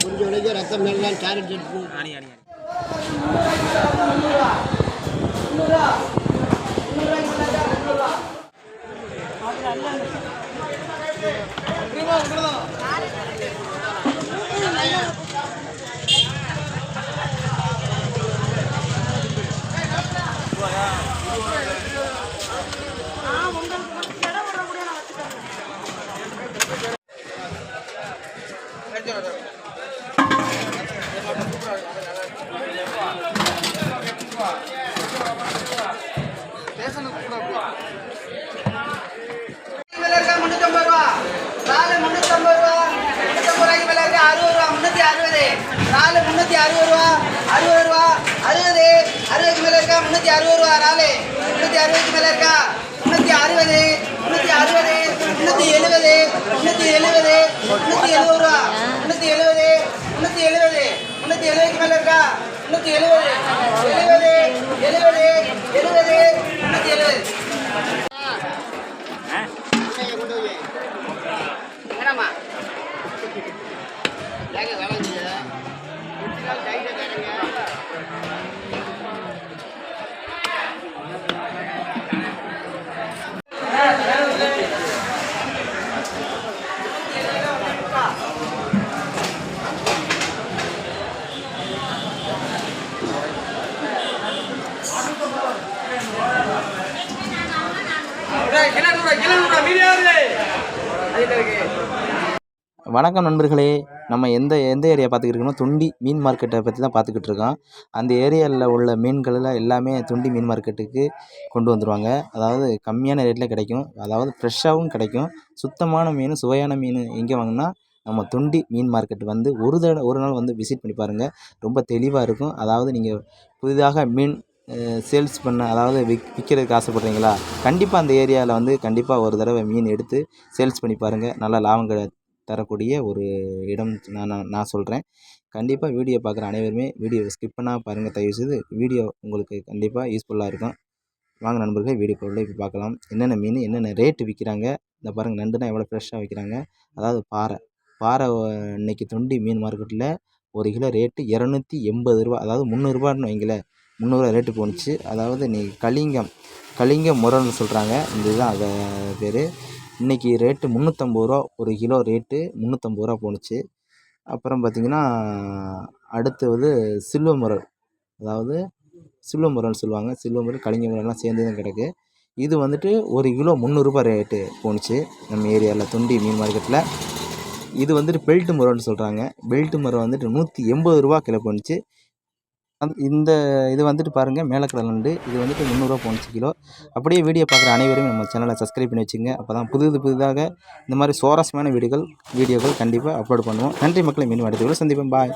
முடிஞ்ச வரைக்கும் ரத்தம் நல்லா கேரட் எடுத்து. அணி அணி அணி. அறுபது ரூபா முன்னூத்தி அறுபது நாலு முன்னூத்தி அறுபது ரூபா அறுபது ரூபா அறுபது அறுபதுக்கு மேல இருக்கா? முன்னூத்தி அறுபது ரூபா நாலு முன்னூத்தி அறுபதுக்கு மேல இருக்கா? முன்னூத்தி அறுபது முன்னூத்தி அறுபது முன்னூத்தி எழுபது முன்னூத்தி எழுபது முன்னூத்தி எழுபது ரூபா முன்னூத்தி எழுபது முன்னூத்தி எழுபது முன்னூத்தி எழுபதுக்கு மேல இருக்கா முன்னூத்தி எழுபது. எழுபது எழுபது எழுபது முன்னூத்தி எழுபது. வணக்கம் நண்பர்களே. நம்ம எந்த எந்த ஏரியா பார்த்துக்கிட்டு இருக்கோம் துண்டி மீன் மார்க்கெட்டை பற்றி தான் பார்த்துக்கிட்டு இருக்கோம் அந்த ஏரியாவில் உள்ள மீன்களெல்லாம் எல்லாமே துண்டி மீன் மார்க்கெட்டுக்கு கொண்டு வந்துடுவாங்க அதாவது கம்மியான ரேட்டில் கிடைக்கும். அதாவது ஃப்ரெஷ்ஷாகவும் கிடைக்கும். சுத்தமான மீன் சுவையான மீன் எங்கே வாங்கினா நம்ம துண்டி மீன் மார்க்கெட் வந்து ஒரு தடவை ஒரு நாள் வந்து விசிட் பண்ணி பாருங்கள் ரொம்ப தெளிவாக இருக்கும். அதாவது நீங்கள் புதிதாக மீன் சேல்ஸ் பண்ண அதாவது விக் விற்கிறதுக்கு ஆசைப்பட்றீங்களா? கண்டிப்பாக அந்த ஏரியாவில் வந்து கண்டிப்பாக ஒரு தடவை மீன் எடுத்து சேல்ஸ் பண்ணி பாருங்கள் நல்லா லாபம் தரக்கூடிய ஒரு இடம் நான் நான் நான் சொல்கிறேன் கண்டிப்பாக வீடியோ பார்க்குற அனைவருமே வீடியோ ஸ்கிப் பண்ணால் பாருங்கள் தயவுசெய்து வீடியோ உங்களுக்கு கண்டிப்பாக யூஸ்ஃபுல்லாக இருக்கும். வாங்க நண்பர்களே வீடியோக்குள்ளே இப்போ பார்க்கலாம். என்னென்ன மீன் என்னென்ன ரேட்டு விற்கிறாங்க இந்த பாருங்கள் நண்டுனா எவ்வளோ ஃப்ரெஷ்ஷாக விற்கிறாங்க அதாவது பாறை. பாறை இன்றைக்கி தொண்டி மீன் மார்க்கெட்டில் ஒரு கிலோ ரேட்டு இரநூத்தி எண்பது ரூபா அதாவது முந்நூறுரூபான்னு வைங்களேன். முந்நூறுரூவா ரேட்டு போணுச்சு அதாவது இன்றைக்கி கலிங்கம் கலிங்கம் முரல்னு சொல்கிறாங்க இந்த இதுதான் அது பேர். இன்றைக்கி ரேட்டு முந்நூற்றம்பது ரூபா ஒரு கிலோ ரேட்டு முந்நூற்றம்பது ரூபா போணுச்சு. அப்புறம் பார்த்திங்கன்னா அடுத்தது சில்வ முரல். அதாவது சில்வ முரல்னு சொல்லுவாங்க. சில்வ முரல் கலிங்க முரல்லாம் சேர்ந்து தான் கிடக்கு. இது வந்துட்டு ஒரு கிலோ முந்நூறுரூபா ரேட்டு போணுச்சு. நம்ம ஏரியாவில் துண்டி மீன் மார்க்கெட்டில் இது வந்துட்டு பெல்ட் முரல்னு சொல்கிறாங்க பெல்ட் முறை வந்துட்டு நூற்றி எண்பது ரூபா கிலோ போணுச்சு. அந் இந்த இது வந்துட்டு பாருங்கள் மேலக்கடல் நண்டு இது வந்துட்டு முந்நூறுரூவா போணுச்சு கிலோ. அப்படியே வீடியோ பார்க்குற அனைவரும் நம்ம சேனலை சப்ஸ்கிரைப் பண்ணி வச்சுங்க. அப்போ தான் புதுது புதிதாக இந்த மாதிரி சுவாரஸ்யமான வீடியோகள் வீடியோக்கள் கண்டிப்பாக அப்லோட் பண்ணுவோம். நன்றி மக்களை மீண்டும் அடுத்த வீடியோ சந்திப்போம். பாய்